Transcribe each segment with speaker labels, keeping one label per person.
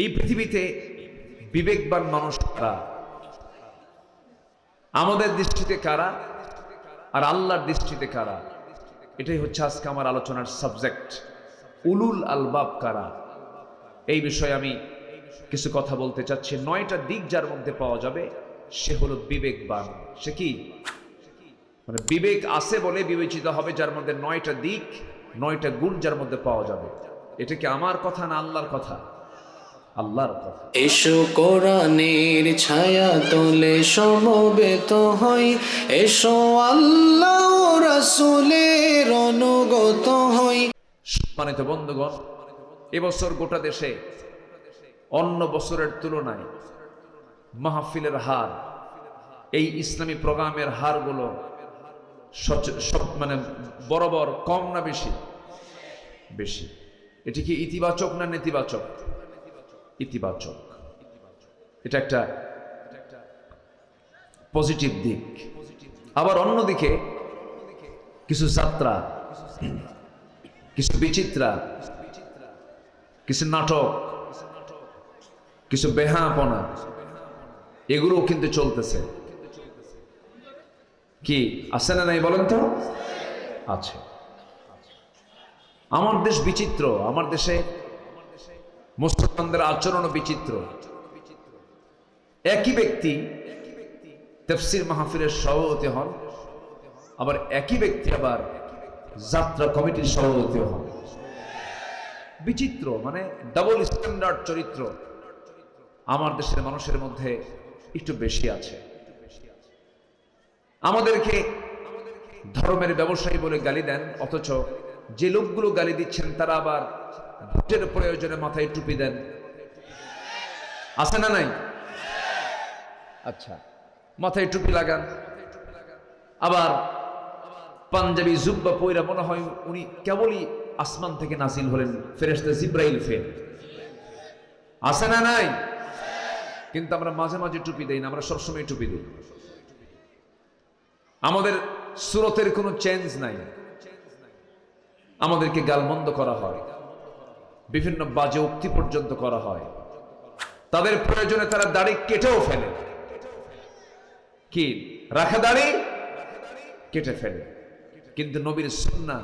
Speaker 1: এই পৃথিবীতে বিবেকবান মানুষ কারা? আমাদের দৃষ্টিতে কারা? আর আল্লাহর দৃষ্টিতে কারা? এটাই হচ্ছে আজকে আমার আলোচনার সাবজেক্ট উলুল আলবাব কারা? এই বিষয়ে আমি কিছু কথা বলতে চাচ্ছি। নয়টা দিক যার মধ্যে পাওয়া যাবে, সে হলো বিবেকবান। সে কি? মানে বিবেক আছে বলে বিবেচিত হবে যার মধ্যে নয়টা দিক, নয়টা গুণ যার মধ্যে পাওয়া যাবে। এটা কি আমার কথা না আল্লাহর কথা? আল্লাহর কথা
Speaker 2: এসো কোরআনের ছায়া তোলে সমবেত হই। এসো আল্লাহ রাসূলের অনুগত হই।
Speaker 1: সম্মানিত বন্ধুগণ এবছর গোটা দেশে অন্য বছরের তুলনায় মাহফিলের হার এই ইসলামী প্রোগ্রামের হারগুলো মানে বরাবর কম না বেশি? বেশি। এটি কি ইতিবাচক না নেতিবাচক? ইতিবাচক। এটা একটা পজিটিভ দিক। আবার অন্যদিকে কিছু যাত্রা, কিছু বিচিত্রা, কিছু নাটক, কিছু বেহাপনা এগুলোও কিন্তু চলতেছে। কি, আছে না নাই বলেন তো? আছে। আমার দেশ বিচিত্র, আমার দেশে মুসলমানদের আচরণও বিচিত্র। একই ব্যক্তি তফসির মাহফিলের সভাপতি হন, আবার একই ব্যক্তি আবার যাত্রা কমিটির সভাপতি হন। বিচিত্র মানে ডাবল স্ট্যান্ডার্ড চরিত্র আমার দেশের মানুষের মধ্যে একটু বেশি আছে। আমাদেরকে ধর্মের ব্যবসায়ী বলে গালি দেন, অথচ যে লোকগুলো গালি দিচ্ছেন তারা আবার ভোটের প্রয়োজনে মাথায় টুপি দেন। আছে না নাই? আচ্ছা মাথায় টুপি লাগান। আবার পাঞ্জাবি জুব্বা পইরা মনে হয় উনি কেবলই আসমান থেকে নাসিল হলেন, ফেরেশতা জিব্রাইল ফের আছে না নাই? কিন্তু আমরা মাঝে মাঝে টুপি দেই না, আমরা সবসময় টুপি দিই। আমাদের সুরতের কোনো চেঞ্জ নাই। আমাদেরকে গালমন্দ করা হয়। বিভিন্ন বাজে উক্তি পর্যন্ত করা হয়। তাদের প্রয়োজনে তারা দাড়ি কেটেও ফেলে। কি? রাখা দাড়ি? কেটে ফেলে। কিন্তু নবীর সুন্না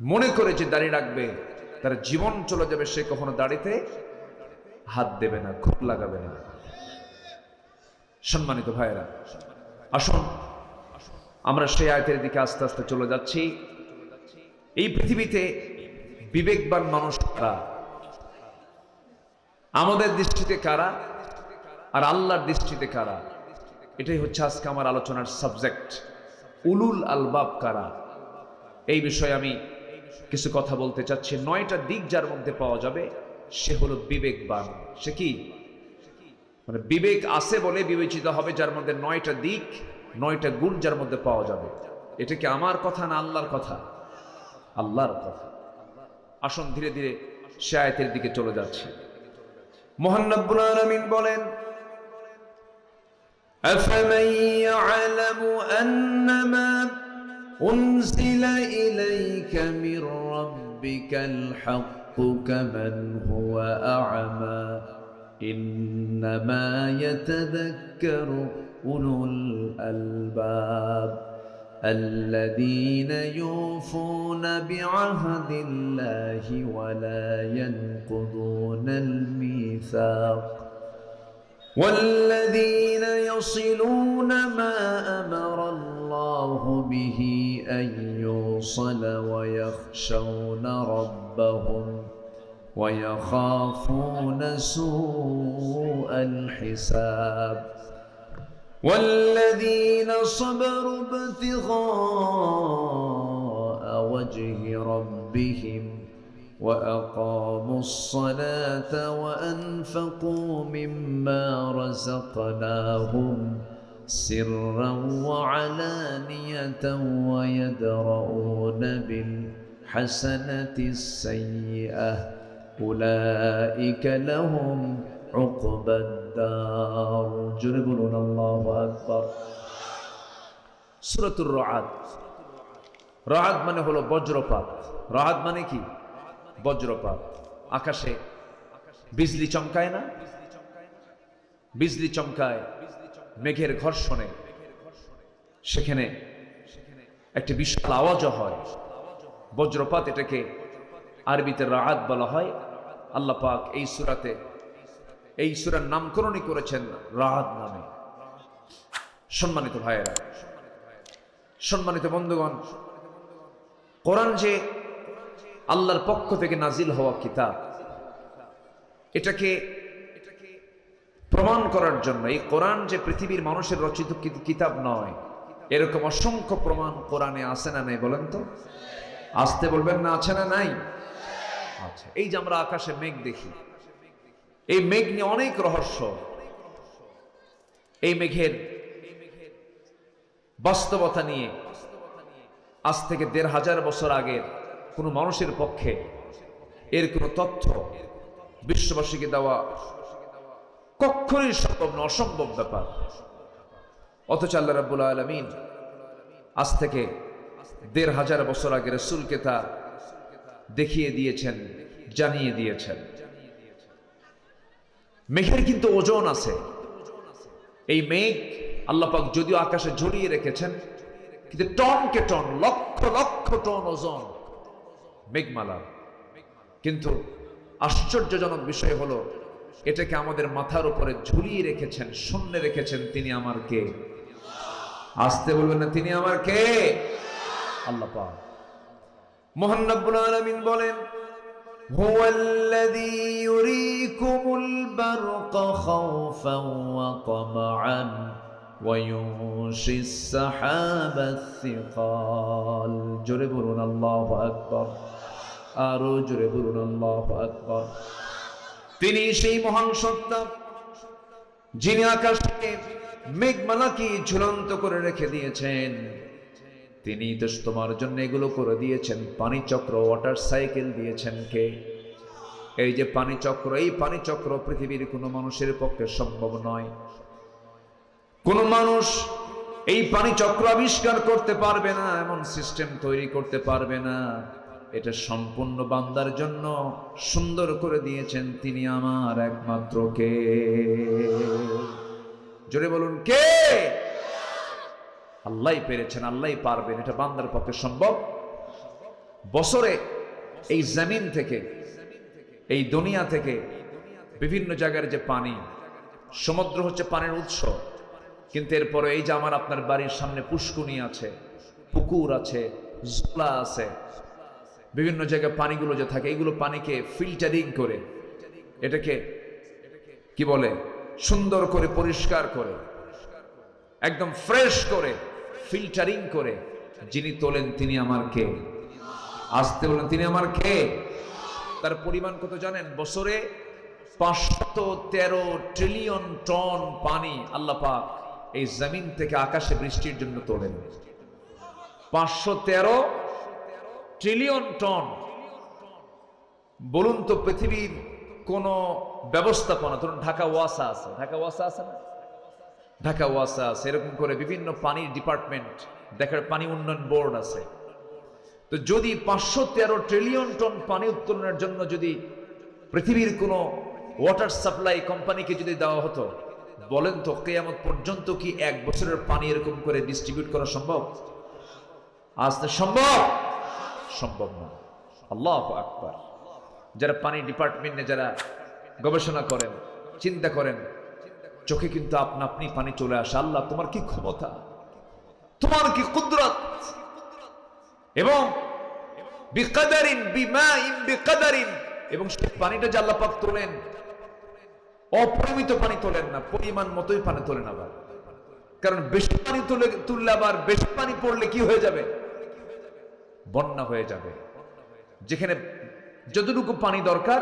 Speaker 1: মনে করে যে দাড়ি রাখবে, তার জীবন চলে যাবে সে কখনো দাড়িতে হাত দেবে না, খুব লাগাবে না। সম্মানিত ভাইয়েরা, আসুন, আমরা সেই আয়তের দিকে আস্তে আস্তে চলে যাচ্ছি। এই পৃথিবীতে বিবেকবান মানুষ কারা? আমাদের দৃষ্টিতে কারা? আর আল্লাহর দৃষ্টিতে কারা? এটাই হচ্ছে আজকে আমার আলোচনার সাবজেক্ট উলুল আলবাব কারা? এই বিষয়ে আমি কিছু কথা বলতে চাচ্ছি। নয়টা দিক যার মধ্যে পাওয়া যাবে, সে হলো বিবেকবান। সে কি? মানে বিবেক আছে বলে বিবেচিত হবে যার মধ্যে নয়টা দিক, নয়টা গুণ যার মধ্যে পাওয়া যাবে। এটা কি আমার কথা না আল্লাহর কথা? আল্লাহর কথা। আসুন ধীরে ধীরে সে আয়াতের দিকে চলে যাচ্ছে মোহান্নবুল আলমিন বলেন
Speaker 2: أفمن يعلم أنما أنزل إليك من ربك الحق كمن هو أعمى إنما يتذكر أولو الألباب الذين يوفون بعهد الله ولا ينقضون الميثاق والذين يصلون ما أمر الله به أن يوصل ويخشون ربهم ويخافون سوء الحساب والذين صبروا ابتغاء وجه ربهم وأقاموا الصلاة وأنفقوا مما رزقناهم سرا وعلانية ويدرؤون بالحسنة السيئة. أولئك لهم عقبى الدار جربنا الله اكبر
Speaker 1: সুরতুর রাত রাত মানে হলো বজ্রপাত রাত মানে কি বজ্রপাত আকাশে বিজলি চমকায় না বিজলি চমকায় মেঘের ঘর্ষণে সেখানে একটি বিশাল আওয়াজও হয় বজ্রপাত এটাকে আরবিতে রাহাত বলা হয় আল্লাহ পাক এই সুরাতে এই সুরার নামকরণই করেছেন রাহাত নামে। সম্মানিত ভাইয়েরা, সম্মানিত বন্ধুগণ, কোরআন যে আল্লাহর পক্ষ থেকে নাজিল হওয়া কিতাব, এটাকে প্রমাণ করার জন্য এই কোরআন যে পৃথিবীর মানুষের রচিত কিতাব নয়, এরকম অসংখ্য প্রমাণ কোরআনে আছে না নাই বলেন তো? আসতে বলবেন না, আছে না নাই? আচ্ছা এই যে আমরা আকাশে মেঘ দেখি এই মেঘ নিয়ে অনেক রহস্য। এই মেঘের বাস্তবতা নিয়ে আজ থেকে দেড় হাজার বছর আগের কোনো মানুষের পক্ষে এর কোনো তথ্য বিশ্ববাসীকে দেওয়া কখনই সম্ভব না অসম্ভব ব্যাপার। অথচ আল্লাহ রাব্বুল আলমিন আজ থেকে দেড় হাজার বছর আগে রসুলকে তা দেখিয়ে দিয়েছেন, জানিয়ে দিয়েছেন। মেঘের কিন্তু ওজন আছে। এই মেঘ আল্লাপাক যদিও আকাশে ঝরিয়ে রেখেছেন, কিন্তু টনকে টন, লক্ষ লক্ষ টন ওজন মেঘমালা। কিন্তু আশ্চর্যজনক বিষয় হলো, এটাকে আমাদের মাথার উপরে ঝুলিয়ে রেখেছেন, শূন্য রেখেছেন তিনি আমার কে? আসতে বলবেন না, তিনি আমার কে? আল্লাহ পাক। মোহান রব্বুল আলামিন বলেন
Speaker 2: هو الذي يريكم البرق خوفا وطمعا وينشي السحاب الثقال জোরে বলুন আল্লাহ আকবর আরো জোরে বলুন আল্লাহ আকবর
Speaker 1: তিনি সেই মহান সত্তা যিনি আকাশকে মেঘমালাকে ঝুলন্ত করে রেখে দিয়েছেন তিনি তো তোমার জন্য এগুলো করে দিয়েছেন। পানি চক্র ওয়াটার সাইকেল দিয়েছেন কে? এই যে পানি চক্র এই পানি চক্র পৃথিবীর কোনো মানুষের পক্ষে সম্ভব নয়। কোন মানুষ এই পানি চক্র আবিষ্কার করতে পারবে না, এমন সিস্টেম তৈরি করতে পারবে না। এটা সম্পূর্ণ বান্দার জন্য সুন্দর করে দিয়েছেন তিনি আমার একমাত্র কে। জোরে বলুন, কে? আল্লাহ পেরেছেন, আল্লাহ পারবেন, এটা বান্দার পক্ষে সম্ভব। বছরে এই জমিন থেকে, এই দুনিয়া থেকে বিভিন্ন জায়গার যে পানি, সমুদ্র হচ্ছে পানির উৎস। কিন্তু এরপরে এই যে আমার আপনার বাড়ির সামনে পুষ্কুনি আছে, পুকুর আছে জোলা আছে, বিভিন্ন জায়গায় পানিগুলো যে থাকে এইগুলো পানিকে ফিল্টারিং করে, এটাকে কি বলে, সুন্দর করে, পরিষ্কার করে, একদম ফ্রেশ করে ফিল্টারিং করে, যিনি তোলেন তিনি আমার কে? আসতে বলেন তিনি আমার কে? তার পরিমাণ কত জানেন? বছরে পাঁচশত তেরো ট্রিলিয়ন টন পানি আল্লাহ পাক এই জমিন থেকে আকাশে বৃষ্টির জন্য তোলেন। পাঁচশো তেরো ট্রিলিয়ন টন বলুন তো পৃথিবীর কোন ব্যবস্থাপনা, ধরুন ঢাকা ওয়াসা আছে। ঢাকা ওয়াসা আছে না? ঢাকা ওয়াসা এরকম করে বিভিন্ন পানির ডিপার্টমেন্ট, দেখার পানি উন্নয়ন বোর্ড আছে। তো যদি পাঁচশো তেরো ট্রিলিয়ন টন পানি উত্তোলনের জন্য যদি পৃথিবীর কোনো ওয়াটার সাপ্লাই কোম্পানিকে যদি দেওয়া হতো, বলেন তো কেয়ামত পর্যন্ত কি এক বছরের পানি এরকম করে ডিস্ট্রিবিউট করা সম্ভব? আজ সম্ভব! সম্ভব না। আল্লাহ আকবার। যারা পানি ডিপার্টমেন্টে যারা গবেষণা করেন, চিন্তা করেন চোখে কিন্তু আপনা আপনি পানি চলে আসে। আল্লাহ, তোমার কি ক্ষমতা? তোমার কি কুদরত? এবং এবং সেই পানিটা যে তোলেন, অপরিমিত পানি তোলেন না, পরিমাণ মতোই পানি তোলেন আবার। কারণ বেশি পানি তুলে, তুললে আবার বেশি পানি পড়লে কি হয়ে যাবে? বন্যা হয়ে যাবে। যেখানে যতটুকু পানি দরকার,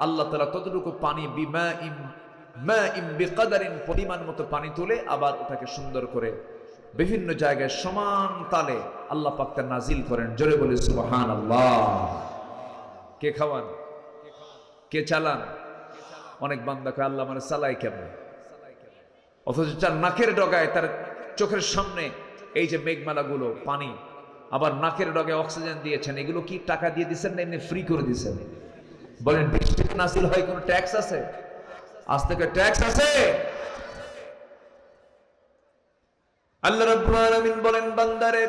Speaker 1: আল্লাহ তালা ততটুকু পানি বিমা ইম মা ইম বিকাদারিন পরিমাণ মতো পানি তুলে আবার ওটাকে সুন্দর করে বিভিন্ন জায়গায় সমান তালে আল্লাহ পাক নাজিল করেন। জোরে বলে সুবহান আল্লাহ কে খাওয়ান? কে চালান? অনেক বান্দাকে আল্লাহ মানে চালাই কেমন? অথচ তার নাকের ডগায়, তার চোখের সামনে এই যে মেঘমালাগুলো, পানি, আবার নাকের ডগায় অক্সিজেন দিয়েছেন, এগুলো কি টাকা দিয়ে দিচ্ছেন না এমনি ফ্রি করে দিচ্ছেন বলেন বৃষ্টি নাসিল হয় কোনো ট্যাক্স আছে? আজ থেকে ট্যাক্স আছে। আল্লাহ রাব্বুল বলেন, বান্দারে,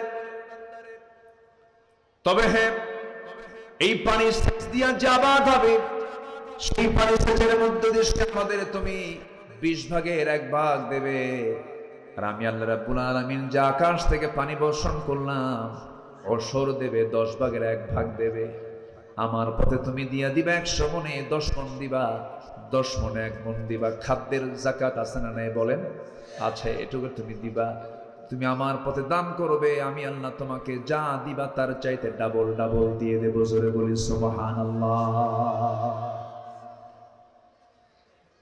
Speaker 1: তবে হ্যাঁ এই পানি সেচ দিয়া যাবাদ হবে, সেই পানি সেচের মধ্যে দেশকে আমাদের তুমি বিশ ভাগের এক ভাগ দেবে। আর আমি আল্লাহ রাব্বুল আলামিন যা আকাশ থেকে পানি বর্ষণ করলাম, অসর দেবে, দশ ভাগের এক ভাগ দেবে। আমার পথে তুমি দিয়া দিবা একশো মনে দশ মন দিবা, দশ মনে এক মন দিবা। খাদ্যের জাকাত আছে না নাই বলেন? আছে এটুকু তুমি দিবা। তুমি আমার পথে দান করবে, আমি আল্লাহ তোমাকে যা দিবা তার চাইতে ডাবল ডাবল দিয়ে দেবো, জোরে বলি সুবহান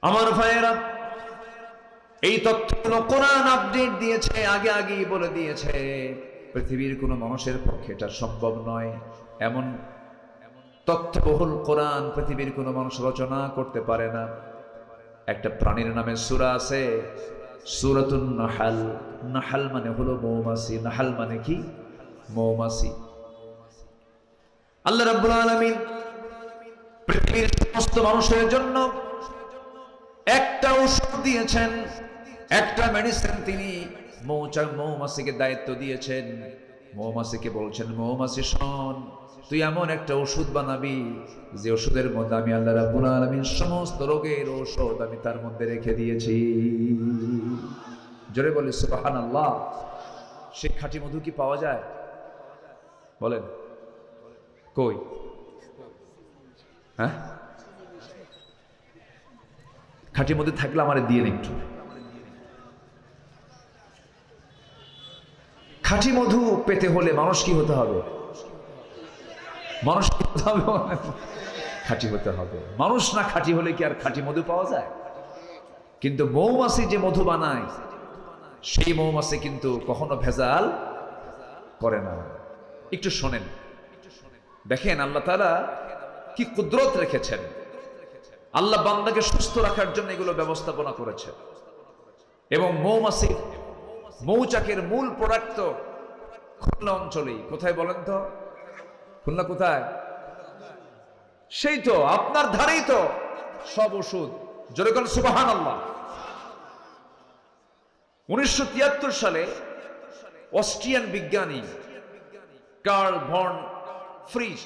Speaker 1: আমার ভাইয়েরা, এই তথ্যগুলো কোরআন আপডেট দিয়েছে, আগে আগেই বলে দিয়েছে, পৃথিবীর কোনো মানুষের পক্ষে এটা সম্ভব নয়। এমন তথ্যবহুল কোরআন পৃথিবীর কোনো মানুষ রচনা করতে পারে না। একটা প্রাণীর নামে সুরা আছে, সুরাতুন নাহাল। নাহাল মানে হলো মৌমাছি। নাহাল মানে কি? মৌমাছি। আল্লাহ রাব্বুল আলামিন পৃথিবীর সমস্ত মানুষের জন্য একটা ওষুধ দিয়েছেন, একটা মেডিসিন তিনি মৌচাক মৌমাছিকে দায়িত্ব দিয়েছেন। মৌমাছিকে বলছেন, মৌমাছি শোন তুই এমন একটা ওষুধ বানাবি, যে ওষুধের মধ্যে আমি আল্লাহ রাব্বুল আলামিন সমস্ত রোগের ঔষধ আমি তার মধ্যে রেখে দিয়েছি। জোরে বলি, সুবহানাল্লাহ। সে খাঁটি মধু কি পাওয়া যায়? বলেন। কই? হ্যাঁ? খাঁটি মধ্যে থাকলে আমার দিয়ে নেই একটু। খাঁটি মধু পেতে হলে মানুষ কি হতে হবে? মানুষ হবে খাঁটি হতে হবে। মানুষ না খাঁটি হলে কি আর খাঁটি মধু পাওয়া যায়? কিন্তু মৌমাছি যে মধু বানায়, সেই মৌমাছি কিন্তু কখনো ভেজাল করে না। একটু শোনেন। দেখেন আল্লাহ তারা কি কুদরত রেখেছেন। আল্লাহ বান্দাকে সুস্থ রাখার জন্য এগুলো ব্যবস্থাপনা করেছে এবং মৌমাছি, মৌচাকের মূল প্রোডাক্ট তো খুলনা অঞ্চলেই। কোথায় বলেন তো? খুলনা কোথায়? সেই তো আপনার ধারেই তো। সব ওষুধ। জোরে কোন সুবাহান আল্লাহ উনিশশো তিয়াত্তর সালে অস্ট্রিয়ান বিজ্ঞানী কার্ল ভন ফ্রিজ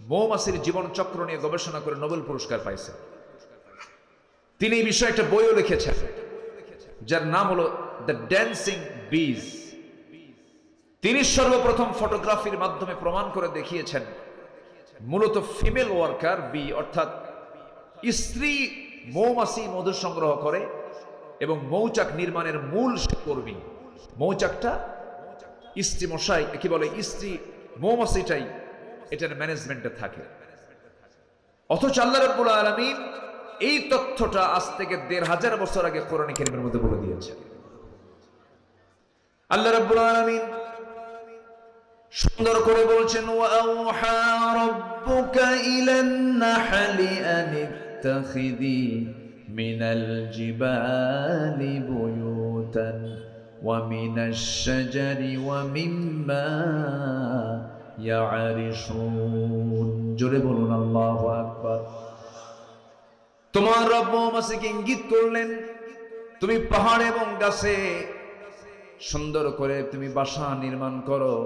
Speaker 1: মৌমাছির জীবন চক্র নিয়ে গবেষণা করে নোবেল পুরস্কার পাইছেন। তিনি এই বিষয়ে একটা বইও লিখেছেন, যার নাম হলো দ্য ড্যান্সিং বিজ তিনি সর্বপ্রথম ফটোগ্রাফির মাধ্যমে প্রমাণ করে দেখিয়েছেন, মূলত ফিমেল ওয়ার্কার বি অর্থাৎ স্ত্রী মৌমাছি মধু সংগ্রহ করে এবং মৌচাক নির্মাণের মূল কর্মী। মৌচাকটা স্ত্রী মশাই, কি বলে, স্ত্রী মৌমাছিটাই এটার ম্যানেজমেন্টে থাকে। অথচ আল্লাহ রাব্বুল আলামিন এই তথ্যটা আজ থেকে দেড় হাজার বছর আগে কোরআন কারীমের মধ্যে বলে দিয়েছে আল্লাহ রাব্বুল আলামিন সুন্দর করে বলছেন ওয়াউহা রব্বুকা ইলান নাহলি আন ইত্তাখিদি ওয়া জোরে বলুন তোমার রব মৌমাছিকে ইঙ্গিত করলেন, তুমি পাহাড় এবং গাছে সুন্দর করে তুমি বাসা নির্মাণ করো।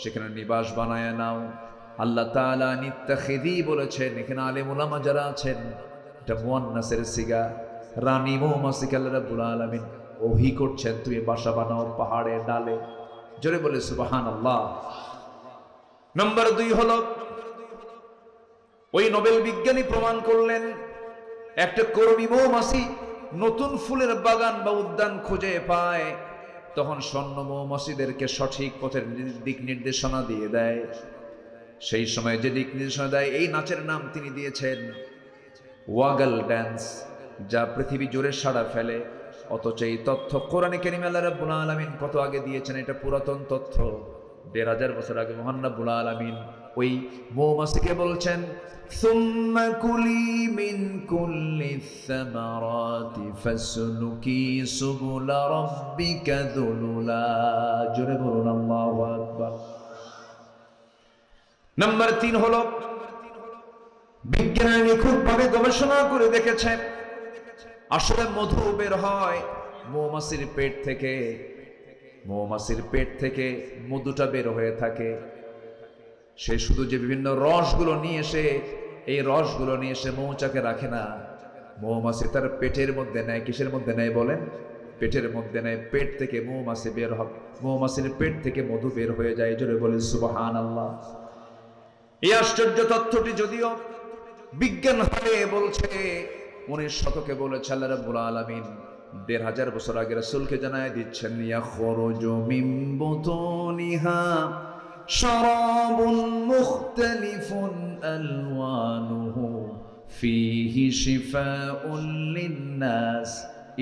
Speaker 1: সেখানে নিবাস বানায় নাও। আল্লাহ তাআলা নিত্তাখিদি বলেছেন, এখানে আলেম ওলামা যারা আছেন, এটা মুয়ান্নাসের সিগা। রানী মৌমাছিকে আল্লাহ রাব্বুল আলামিন ওহি করছেন, তুমি বাসা বানাও পাহাড়ে, ডালে। জোরে বলে সুবাহান আল্লাহ নম্বর দুই হলো, ওই নোবেল বিজ্ঞানী প্রমাণ করলেন, একটা কর্মী মৌমাছি নতুন ফুলের বাগান বা উদ্যান খুঁজে পায়। তখন স্বর্ণ মৌমাছিদেরকে সঠিক পথের দিক নির্দেশনা দিয়ে দেয়। সেই সময় যে দিক নির্দেশনা দেয়, এই নাচের নাম তিনি দিয়েছেন ওয়াগল ড্যান্স, যা পৃথিবী জুড়ে সাড়া ফেলে। অথচ এই তথ্য কোরআনে কেরিম আল্লাহ রাব্বুল আলামিন কত আগে দিয়েছেন, এটা পুরাতন তথ্য। দেড় হাজার বছর আগে মহান রাব্বুল আলামিন ওই মৌমাছিকে বলছেন ثم كلي من كل الثمرات فاسلكي سبل ربك ذللا জোরে বলুন আল্লাহু আকবার নাম্বার তিন হলো বিজ্ঞানী নিখুঁতভাবে গবেষণা করে দেখেছেন আসলে মধু বের হয় মৌমাছির পেট থেকে মৌমাছির পেট থেকে মধুটা বের হয়ে থাকে সে শুধু যে বিভিন্ন রসগুলো নিয়ে এসে, এই রসগুলো নিয়ে এসে মৌচাকে রাখে না। মৌমাছি তার পেটের মধ্যে নেয়, কিসের মধ্যে নেয় বলেন? পেটের মধ্যে নেয়, পেট থেকে মৌমাছি বের হবে মৌমাছির পেট থেকে মধু বের হয়ে যায়, জোরে বলে সুবহান আল্লাহ এই আশ্চর্য তথ্যটি যদিও বিজ্ঞান হারে বলছে, উনিশ শতকে বলেছে আল্লাহ রাব্বুল আলামিন, দেড় হাজার বছর আগে রাসূলকে জানায় দিচ্ছেন, ইয়াখরুজু মিন বুতুনিহা। শারাবুন মুখতালিফুন আলওয়ানুহু ফীহি শিফাউন লিন-নাস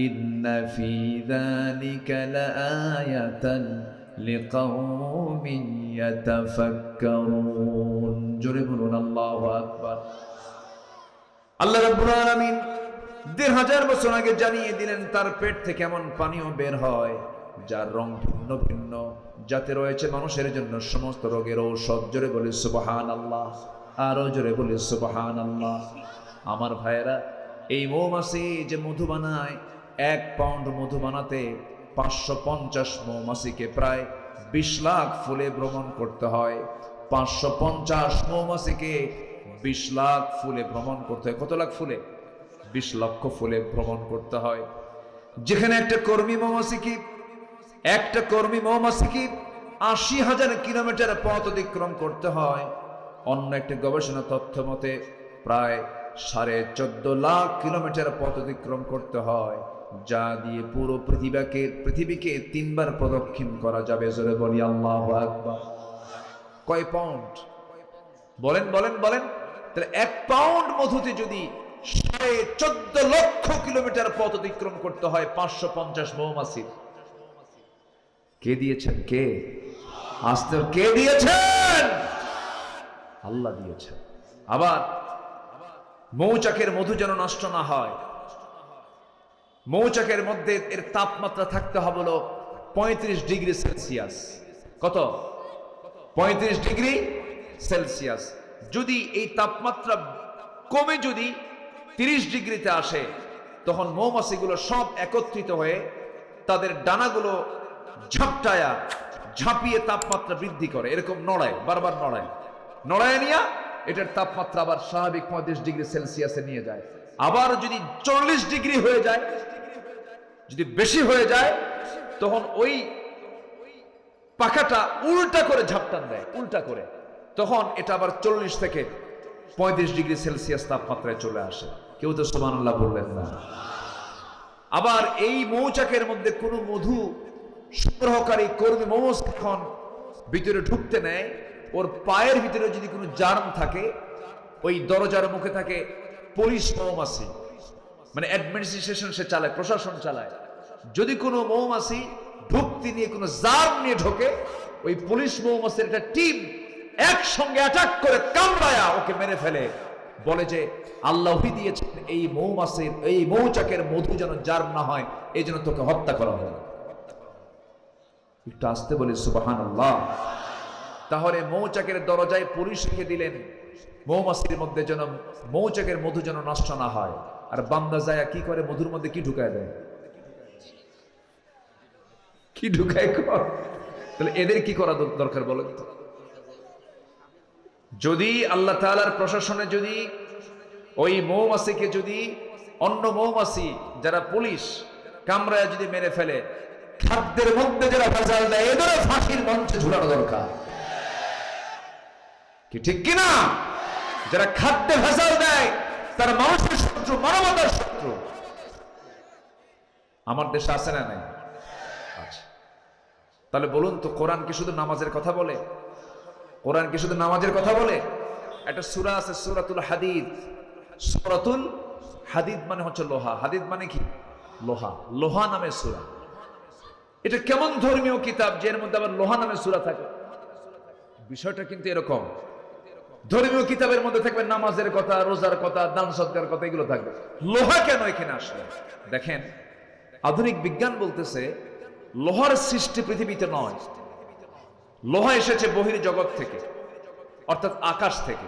Speaker 1: ইন্না ফী যালিকা লাআয়াতান লিকাউমিন ইয়াতাফাক্কারুন জোরে বলুন আল্লাহ রাব্বুল আলামিন দেড় হাজার বছর আগে জানিয়ে দিলেন, তার পেট থেকে এমন পানীয় বের হয়। যার রং ভিন্ন ভিন্ন। যাতে রয়েছে মানুষের জন্য সমস্ত রোগের ঔষধ। জোরে বলে সুবহান আল্লাহ আরও জোরে বলে সুবহান আল্লাহ আমার ভাইয়েরা, এই মৌমাছি যে মধু বানায়, এক পাউন্ড মধু বানাতে পাঁচশো পঞ্চাশ মৌমাছিকে প্রায় বিশ লাখ ফুলে ভ্রমণ করতে হয়। পাঁচশো পঞ্চাশ মৌমাছিকে বিশ লাখ ফুলে ভ্রমণ করতে হয়। কত লাখ ফুলে? বিশ লক্ষ ফুলে ভ্রমণ করতে হয়। যেখানে একটা কর্মী মৌমাছিকি একটা কর্মী মৌমাছিকি আশি হাজার কিলোমিটার পথ অতিক্রম করতে হয়। অন্য একটি গবেষণা তথ্য মতে প্রায় সাড়ে চোদ্দ লাখ কিলোমিটার পথ অতিক্রম করতে হয়, যা দিয়ে পুরো পৃথিবীকে পৃথিবীকে তিনবার প্রদক্ষিণ করা যাবে। জোরে বলি, আল্লাহ কয় পাউন্ড বলেন বলেন বলেন। তাহলে এক পাউন্ড মধুতে যদি সাড়ে চোদ্দ লক্ষ কিলোমিটার পথ অতিক্রম করতে হয় পাঁচশো পঞ্চাশ মৌমাছির কে দিয়েছেন? কে? আসতে কে দিয়েছেন? আল্লাহ দিয়েছেন। আবার মৌচাকের মধু যেন নষ্ট না হয়। মৌচাকের মধ্যে এর তাপমাত্রা থাকতে হবে পঁয়ত্রিশ ডিগ্রি সেলসিয়াস। কত? পঁয়ত্রিশ ডিগ্রি সেলসিয়াস। যদি এই তাপমাত্রা কমে যদি তিরিশ ডিগ্রিতে আসে, তখন মৌমাছিগুলো সব একত্রিত হয়ে তাদের ডানাগুলো ঝাপটায়া, ঝাঁপিয়ে তাপমাত্রা বৃদ্ধি করে। এরকম নড়ায়, বারবার নড়ায়। নড়ায় নিয়া, এটার তাপমাত্রা আবার স্বাভাবিক পঁয়ত্রিশ ডিগ্রি সেলসিয়াসে নিয়ে যায়। আবার যদি চল্লিশ ডিগ্রি হয়ে যায়, যদি বেশি হয়ে যায়, তখন ওই পাখাটা উল্টা করে ঝাপটান দেয়, উল্টা করে। তখন এটা আবার চল্লিশ থেকে পঁয়ত্রিশ ডিগ্রি সেলসিয়াস তাপমাত্রায় চলে আসে। কেউ তো সমান বললেন না। আবার এই মৌচাকের মধ্যে কোনো মধু সংগ্রহকারী কর্মী মৌস যখন ভিতরে ঢুকতে নেয়। ওর পায়ের ভিতরে যদি কোনো জার্ম থাকে, ওই দরজার মুখে থাকে পুলিশ মৌমাছি। মানে অ্যাডমিনিস্ট্রেশন সে চালায়, প্রশাসন চালায়। যদি কোনো মৌমাছি ঢুকতে নিয়ে কোনো জার্ম নিয়ে ঢোকে, ওই পুলিশ মৌমাছির একটা টিম একসঙ্গে অ্যাটাক করে, কামড়ায়া ওকে মেরে ফেলে। বলে যে, আল্লাহ দিয়েছেন, এই মৌমাছির, এই মৌচাকের মধু যেন জার্ম না হয়, এই জন্য তোকে হত্যা করা হয় একটু আসতে বলি সুবাহান আল্লাহ তাহলে মৌচাকের দরজায় পুলিশ রেখে দিলেন। মৌমাছির মধ্যে যেন, মৌচাকের মধু যেন নষ্ট না হয়। আর বান্দা যায়, কি করে? মধুর মধ্যে কি ঢুকায় দেয়? কি ঢুকায় কর? তাহলে এদের কি করা দরকার বলেন যদি আল্লাহ তাআলার প্রশাসনে যদি ওই মৌমাছিকে যদি অন্য মৌমাছি, যারা পুলিশ, কামরায় যদি মেরে ফেলে খাদ্যের মধ্যে যারা ভেজাল দেয়, এদেরও ফাঁসির মঞ্চে ঝুলানো দরকার। কি ঠিক কিনা যারা খাদ্যে ভেজাল দেয়, তারা মানুষের শত্রু, মানবতার শত্রু। আমার দেশে আছে না নাই? আচ্ছা। তাহলে বলুন তো, কোরআন কি শুধু নামাজের কথা বলে? কোরআন কি শুধু নামাজের কথা বলে? একটা সুরা আছে, সুরাতুল হাদিদ। সুরাতুল হাদিদ মানে হচ্ছে লোহা। হাদিদ মানে কি? লোহা। লোহা নামে সূরা। এটা কেমন ধর্মীয় কিতাব যে এর মধ্যে আবার লোহা নামে সূরা থাকে? বিষয়টা কিন্তু এরকম। ধর্মীয় কিতাবের মধ্যে থাকবে নামাজের কথা, রোজার কথা, দান সৎকার কথা, এগুলো থাকবে। লোহা কেন এখানে আসলে? দেখেন, আধুনিক বিজ্ঞান বলতেছে, লোহার সৃষ্টি পৃথিবীতে নয়। লোহা এসেছে বহির জগৎ থেকে, অর্থাৎ আকাশ থেকে।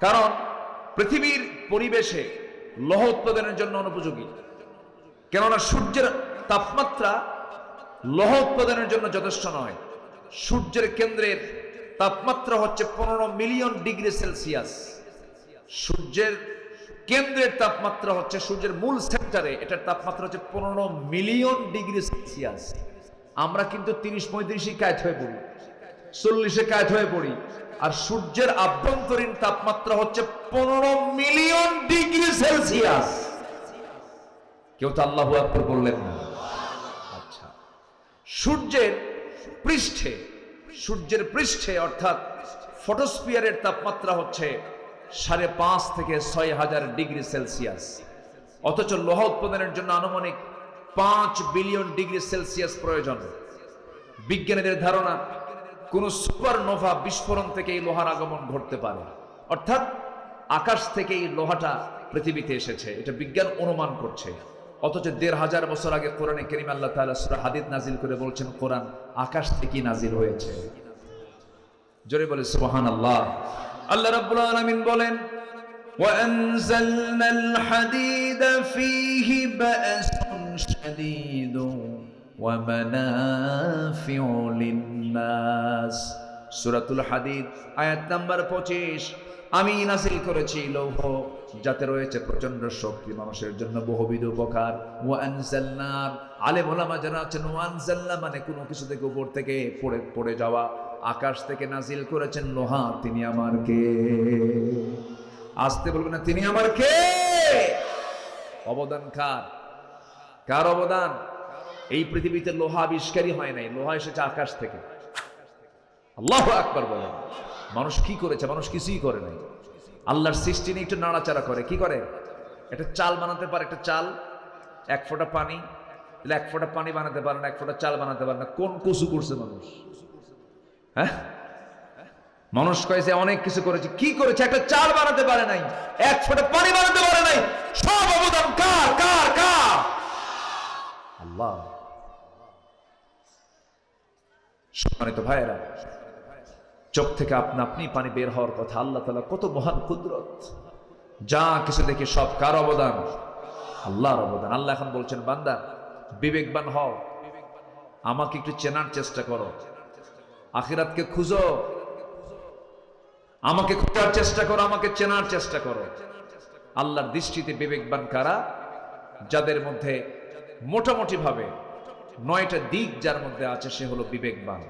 Speaker 1: কারণ, পৃথিবীর পরিবেশে লোহা উৎপাদনের জন্য অনুপযোগী। কেননা সূর্যের তাপমাত্রা লৌহ উৎপাদনের জন্য যথেষ্ট নয়। সূর্যের কেন্দ্রের তাপমাত্রা হচ্ছে পনেরো মিলিয়ন ডিগ্রি সেলসিয়াস। সূর্যের কেন্দ্রের তাপমাত্রা হচ্ছে সূর্যের মূল সেন্টারে এটার তাপমাত্রা হচ্ছে পনেরো মিলিয়ন ডিগ্রি সেলসিয়াস। আমরা কিন্তু তিরিশ পঁয়ত্রিশে কায়ত হয়ে পড়ি, চল্লিশে কায়ত হয়ে পড়ি, আর সূর্যের আভ্যন্তরীণ তাপমাত্রা হচ্ছে পনেরো মিলিয়ন ডিগ্রি সেলসিয়াস। কেউ তো আল্লাহ বললেন না। সূর্যের পৃষ্ঠে সূর্যের পৃষ্ঠে অর্থাৎ ফটোস্পিয়ারের তাপমাত্রা হচ্ছে সাড়ে পাঁচ থেকে ছয় হাজার ডিগ্রি সেলসিয়াস। অথচ লোহা উৎপাদনের জন্য আনুমানিক পাঁচ বিলিয়ন ডিগ্রি সেলসিয়াস প্রয়োজন। বিজ্ঞানীদের ধারণা, কোন সুপারনোভা বিস্ফোরণ থেকে এই লোহার আগমন ঘটতে পারে। অর্থাৎ আকাশ থেকে এই লোহাটা পৃথিবীতে এসেছে। এটা বিজ্ঞান অনুমান করছে। অথচ দেড় হাজার বছর আগে কোরআনে করিম আল্লাহ তাআলা সূরা হাদিদ নাজিল করে বলছেন কোরআন আকাশ থেকেই নাজিল হয়েছে জোরে বলে সুবহানাল্লাহ আল্লাহ রাব্বুল আলামিন বলেন
Speaker 2: وأنزلنا الحديد فيه بأس شديد ومنافع للناس
Speaker 1: সূরাতুল হাদিদ আয়াত নাম্বার 25 আমি নাজিল করেছি লৌহ যাতে রয়েছে প্রচণ্ড শক্তি মানুষের জন্য বহুবিধ উপকার। আলেম ওলামা যারা আছেন, ওয়ানজালনা মানে কোনো কিছু থেকে উপর থেকে পড়ে পড়ে যাওয়া। আকাশ থেকে নাজিল করেছেন লোহা, তিনি আমার কে? আসতে বলবেন না, তিনি আমার কে? অবদান কার? কার অবদান? এই পৃথিবীতে লোহা আবিষ্কারই হয় নাই, লোহা এসেছে আকাশ থেকে। আল্লাহ আকবার বলেন। মানুষ কি করেছে? মানুষ কিছুই করে নাই। আল্লাহর সৃষ্টি নিয়ে একটু নাড়াচাড়া করে। কি করে? একটা চাল বানাতে পারে, একটা চাল, এক ফোঁটা পানি এক ফোঁটা পানি বানাতে পারে না এক ফোঁটা চাল বানাতে পারে না। কোন কসু করছে মানুষ? হ্যাঁ? মানুষ কয়েছে, অনেক কিছু করেছে। কি করেছে? একটা চাল বানাতে পারে নাই, এক ফোঁটা পানি বানাতে পারে নাই। সব অবদান কার কার কার? আল্লাহ। সম্মানিত ভাইয়েরা চোখ থেকে আপনা আপনি পানি বের হওয়ার কথা, আল্লাহ তালা কত মহান কুদরত। যা কিছু দেখি সব কার অবদান? আল্লাহর অবদান। আল্লাহ এখন বলছেন, বান্দা, বিবেকবান হও। আমাকে একটু চেনার চেষ্টা করো। আখিরাতকে খুঁজো। আমাকে খোঁজার চেষ্টা করো, আমাকে চেনার চেষ্টা করো। আল্লাহর দৃষ্টিতে বিবেকবান কারা? যাদের মধ্যে মোটামুটি ভাবে নয়টা দিক যার মধ্যে আছে, সে হলো বিবেকবান।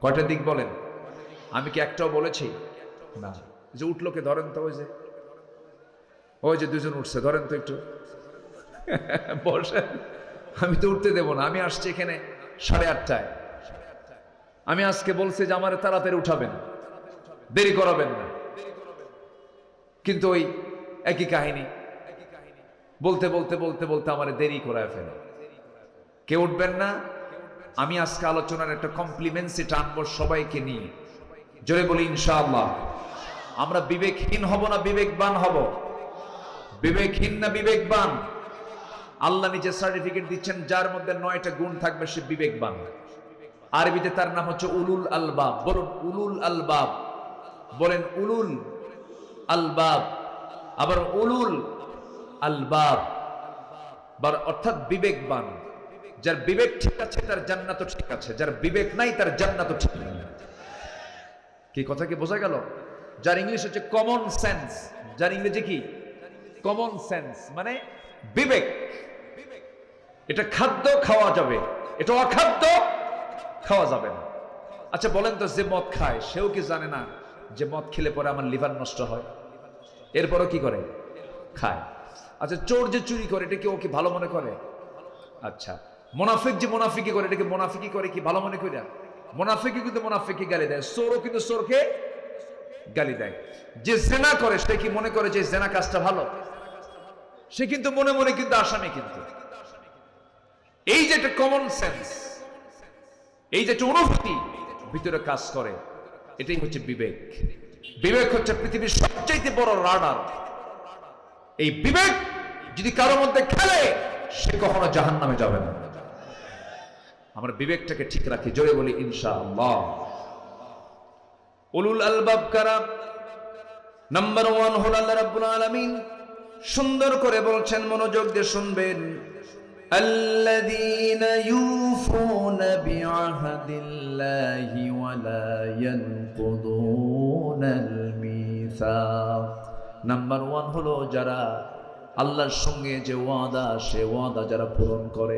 Speaker 1: কয়টা দিক বলেন? আমি কি একটাও বলেছি? না। যে উঠলোকে ধরেন তো ওই যে। ওই যে দুজন উঠছে, ধরেন তো একটু। আমি তো উঠতে দেব না, আমি আসছি এখানে সাড়ে আটটায়। আমি আজকে বলছি যে আমার তাড়াতাড়ি উঠাবেন, দেরি করাবেন না। কিন্তু ওই একই কাহিনী। বলতে বলতে বলতে বলতে আমার দেরি করায় ফেলে। কে উঠবেন না? আমি আজকে আলোচনার একটা কমপ্লিমেন্টসি টানবো সবাইকে নিয়ে। জোরে বলি, ইনশাআল্লাহ। আমরা বিবেকহীন হব না বিবেকবান হব? বিবেকহীন না বিবেকবান? আল্লাহ নিজে সার্টিফিকেট দিচ্ছেন, যার মধ্যে নয়টা গুণ থাকবে, সে বিবেকবান। আরবিতে তার নাম হচ্ছে উলুল আলবাব। বলুন, উলুল আলবাব। বলেন, উলুল আলবাব। আবার উলুল আলবাব। বার অর্থাৎ বিবেকবান। যার বিবেক ঠিক আছে, তার জান্নাত ঠিক আছে। যার বিবেক নাই, তার জান্নাত ঠিক নাই। কি কথা কি বোঝা গেল? যার ইংলিশ হচ্ছে কমন সেন্স যার ইংরেজি কি? কমন সেন্স মানে বিবেক। এটা খাদ্য খাওয়া যাবে। এটা অখাদ্য খাওয়া যাবে না। আচ্ছা বলেন তো যে মদ খায়, সেও কি জানে না যে মদ খেলে পরে আমার লিভার নষ্ট হয়? এরপরও কি করে? খায়। আচ্ছা চোর যে চুরি করে, এটা কি ও কি ভালো মনে করে? আচ্ছা মোনাফিক যে মোনাফিকি করে এটাকে মোনাফিকি করে কি ভালো মনে করে মোনাফিকি কিন্তু মোনাফিকি গালি দেয়, চোরও কিন্তু চোরকে গালি দেয়। যে জেনা করে, সে কি মনে করে যে জেনা কাজটা ভালো? সে কিন্তু মনে মনে কিন্তু আসামি কিন্তু। এই যে একটা কমন সেন্স এই যে একটা অনুভূতি ভিতরে কাজ করে, এটাই হচ্ছে বিবেক। বিবেক হচ্ছে পৃথিবীর সবচাইতে বড় রাডার। এই বিবেক যদি কারও মধ্যে খেলে, সে কখনো জাহান নামে যাবে না। বিবেকটাকে ঠিক রাখি জোরে বলি ইনশাআল্লাহ উলুল আলবাব কারা নাম্বার ওয়ান হল আল্লাহ রাব্বুল আলামিন সুন্দর করে বলছেন মনোযোগ দিয়ে শুনবেন
Speaker 2: الذين يوفون بعهد الله ولا ينقضون الميثاق
Speaker 1: নাম্বার ওয়ান হলো যারা আল্লাহর সঙ্গে যে ওয়াদা সে ওয়াদা যারা পূরণ করে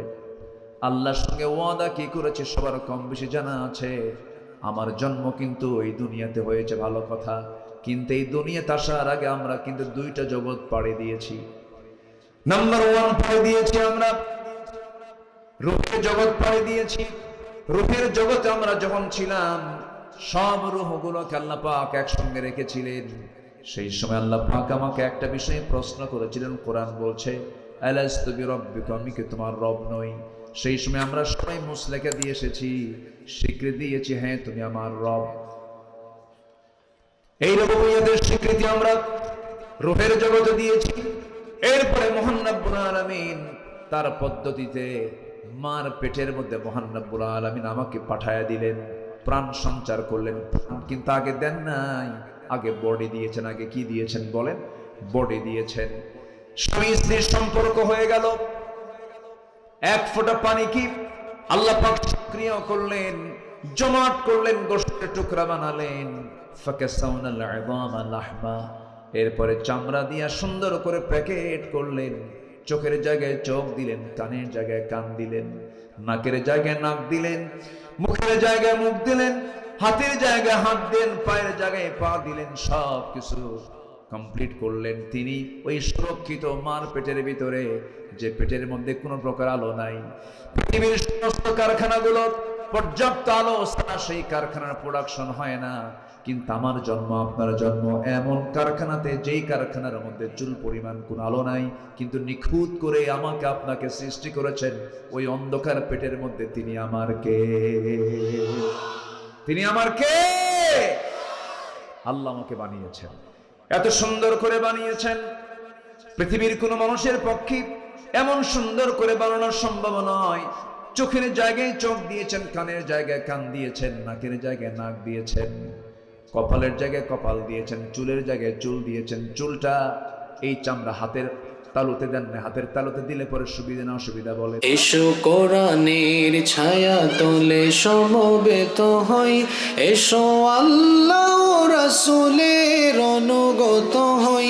Speaker 1: আল্লাহর সঙ্গে ওয়াদা কি করেছে সবার কম বেশি জানা আছে। আমার জন্ম কিন্তু এই দুনিয়াতে হয়েছে, ভালো কথা। কিন্তু এই দুনিয়াতে আসার আগে আমরা কিন্তু দুইটা জগৎ পাড়ি দিয়েছি। নাম্বার ওয়ান পাড়ি দিয়েছি আমরা। রূপের জগৎ পাড়ি দিয়েছি। রূপের জগতে আমরা যখন ছিলাম, সব রূহগুলোকে আল্লাহ পাক একসঙ্গে রেখেছিলেন। সেই সময় আল্লাহ পাক আমাকে একটা বিষয়ে প্রশ্ন করেছিলেন। কোরআন বলছে, আলাস্তু বিরব্বিকুম আমি কি তোমার রব নই? সেই সময় আমরা সবাই মুসলেকে দিয়ে এসেছি, স্বীকৃতি দিয়েছি হ্যাঁ তুমি আমার রব। এই রকমের স্বীকৃতি আমরা রূহের জগতে দিয়েছি। এরপরে মোহান্নবুল আলমিন তার পদ্ধতিতে মার পেটের মধ্যে মোহান্নবুল আলমিন আমাকে পাঠায়া দিলেন, প্রাণ সঞ্চার করলেন। কিন্তু আগে দেন নাই, আগে বডি দিয়েছেন, আগে কি দিয়েছেন বলেন? বডি দিয়েছেন। স্বামী স্ত্রীর সম্পর্ক হয়ে গেল। এক ফোঁটা পানি কি? আল্লাহ সক্রিয় করলেন, জমাট করলেন, গোষ্ঠের টুকরা বানালেন। এরপরে চামড়া দিয়া সুন্দর করে প্যাকেট করলেন। চোখের জায়গায় চোখ দিলেন, কানের জায়গায় কান দিলেন। নাকের জায়গায় নাক দিলেন, মুখের জায়গায় মুখ দিলেন, হাতের জায়গায় হাত দিলেন, পায়ের জায়গায় পা দিলেন সব কিছু কমপ্লিট করলেন তিনি। ওই সুরক্ষিত মার পেটের ভিতরে, যে পেটের মধ্যে কোনো প্রকার আলো নাই। পৃথিবীর সমস্ত কারখানাগুলো পর্যাপ্ত আলো, ছাড়া সেই কারখানার প্রোডাকশন হয় না। কিন্তু আমার জন্ম, আপনার জন্ম, এমন কারখানাতে যেই কারখানার মধ্যে চুল পরিমাণ কোনো আলো নাই, কিন্তু নিখুঁত করে আমাকে আপনাকে সৃষ্টি করেছেন, ওই অন্ধকার পেটের মধ্যে তিনি আমার কে? তিনি আমার কে? আল্লাহ আমাকে বানিয়েছেন। এত সুন্দর করে বানিয়েছেন। পৃথিবীর কোনো মানুষের পক্ষে এমন সুন্দর করে বানানো সম্ভব নয়। চোখের জায়গায় চোখ দিয়েছেন, কানের জায়গায় কান দিয়েছেন, নাকের জায়গায় নাক দিয়েছেন, কপালের জায়গায় কপাল দিয়েছেন, চুলের জায়গায় চুল দিয়েছেন। চুলটা এই চামড়া হাতের তালুতে দেন না, হাতের তালুতে দিলে পরে সুবিধা না অসুবিধা বলে।
Speaker 3: এসো কোরআনের ছায়া তোলে, সমবেত হই। এসো আল্লাহ রাসূলের অনুগত হই।